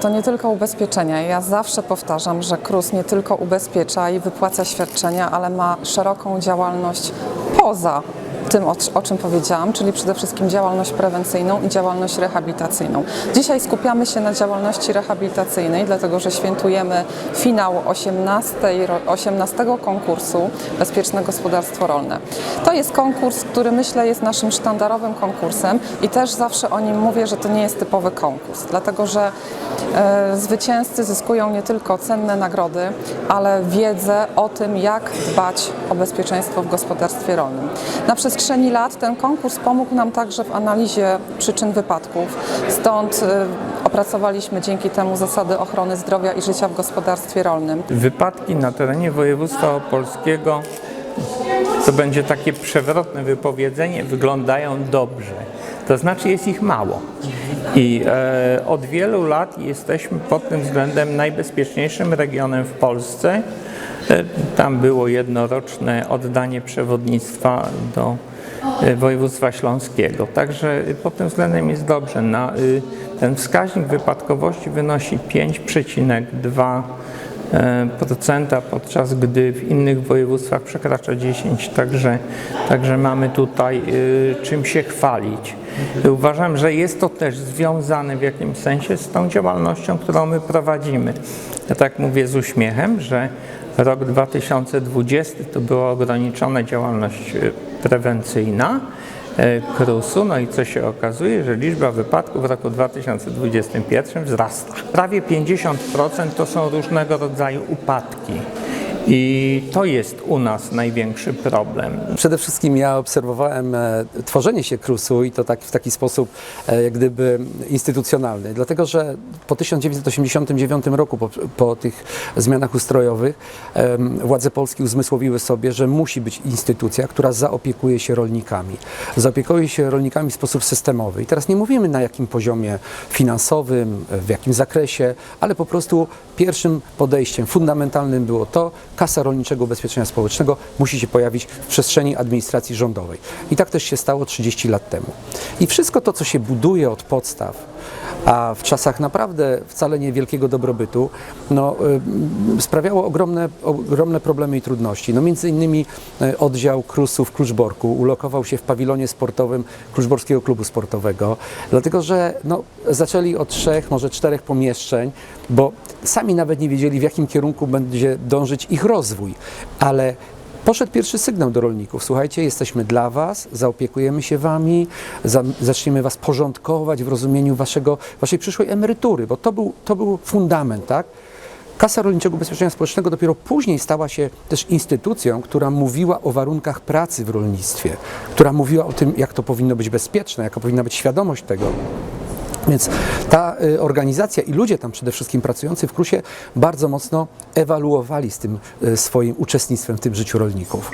To nie tylko ubezpieczenia. Ja zawsze powtarzam, że KRUS nie tylko ubezpiecza i wypłaca świadczenia, ale ma szeroką działalność poza tym, o, czym powiedziałam, czyli przede wszystkim działalność prewencyjną i działalność rehabilitacyjną. Dzisiaj skupiamy się na działalności rehabilitacyjnej, dlatego że świętujemy finał 18, ro- 18 konkursu Bezpieczne Gospodarstwo Rolne. To jest konkurs, który myślę jest naszym sztandarowym konkursem i też zawsze o nim mówię, że to nie jest typowy konkurs, dlatego że e, zwycięzcy zyskują nie tylko cenne nagrody, ale wiedzę o tym, jak dbać o bezpieczeństwo w gospodarstwie rolnym. Na przestrzeni lat ten konkurs pomógł nam także w analizie przyczyn wypadków, stąd e, opracowaliśmy dzięki temu zasady ochrony zdrowia i życia w gospodarstwie rolnym. Wypadki na terenie województwa opolskiego, to będzie takie przewrotne wypowiedzenie, wyglądają dobrze. To znaczy jest ich mało. I e, od wielu lat jesteśmy pod tym względem najbezpieczniejszym regionem w Polsce. E, tam było jednoroczne oddanie przewodnictwa do e, województwa śląskiego. Także pod tym względem jest dobrze. Na, y, ten wskaźnik wypadkowości wynosi 5,2 e, procenta, podczas gdy w innych województwach przekracza 10, także, także mamy tutaj y, czym się chwalić. Uważam, że jest to też związane w jakimś sensie z tą działalnością, którą my prowadzimy. Ja tak mówię z uśmiechem, że rok 2020 to była ograniczona działalność y, prewencyjna, e, KRUS-u. No i co się okazuje, że liczba wypadków w roku 2021 wzrasta. Prawie 50% to są różnego rodzaju upadki. I to jest u nas największy problem. Przede wszystkim ja obserwowałem e, tworzenie się KRUS-u i to tak, w taki sposób e, jak gdyby instytucjonalny, dlatego że po 1989 roku, po, po tych zmianach ustrojowych, władze Polski uzmysłowiły sobie, że musi być instytucja, która zaopiekuje się rolnikami. Zaopiekuje się rolnikami w sposób systemowy. I teraz nie mówimy na jakim poziomie finansowym, w jakim zakresie, ale po prostu pierwszym podejściem fundamentalnym było to, Kasa Rolniczego Ubezpieczenia Społecznego musi się pojawić w przestrzeni administracji rządowej. I tak też się stało 30 lat temu. I wszystko to, co się buduje od podstaw, a w czasach naprawdę wcale niewielkiego dobrobytu, no, y, sprawiało ogromne, ogromne problemy i trudności. No, między innymi y, oddział KRUS-u w Kluczborku ulokował się w pawilonie sportowym Kluczborskiego Klubu Sportowego, dlatego że no, zaczęli od trzech, może czterech pomieszczeń, bo sami nawet nie wiedzieli, w jakim kierunku będzie dążyć ich rozwój, ale Poszedł pierwszy sygnał do rolników. Słuchajcie, jesteśmy dla Was, zaopiekujemy się Wami, za, zaczniemy Was porządkować w rozumieniu waszego, Waszej przyszłej emerytury, bo to był, to był fundament, tak? Kasa Rolniczego Ubezpieczenia Społecznego dopiero później stała się też instytucją, która mówiła o warunkach pracy w rolnictwie, która mówiła o tym, jak to powinno być bezpieczne, jaka powinna być świadomość tego. Więc ta y, organizacja i ludzie tam przede wszystkim pracujący w KRUSie bardzo mocno ewaluowali z tym y, swoim uczestnictwem w tym życiu rolników.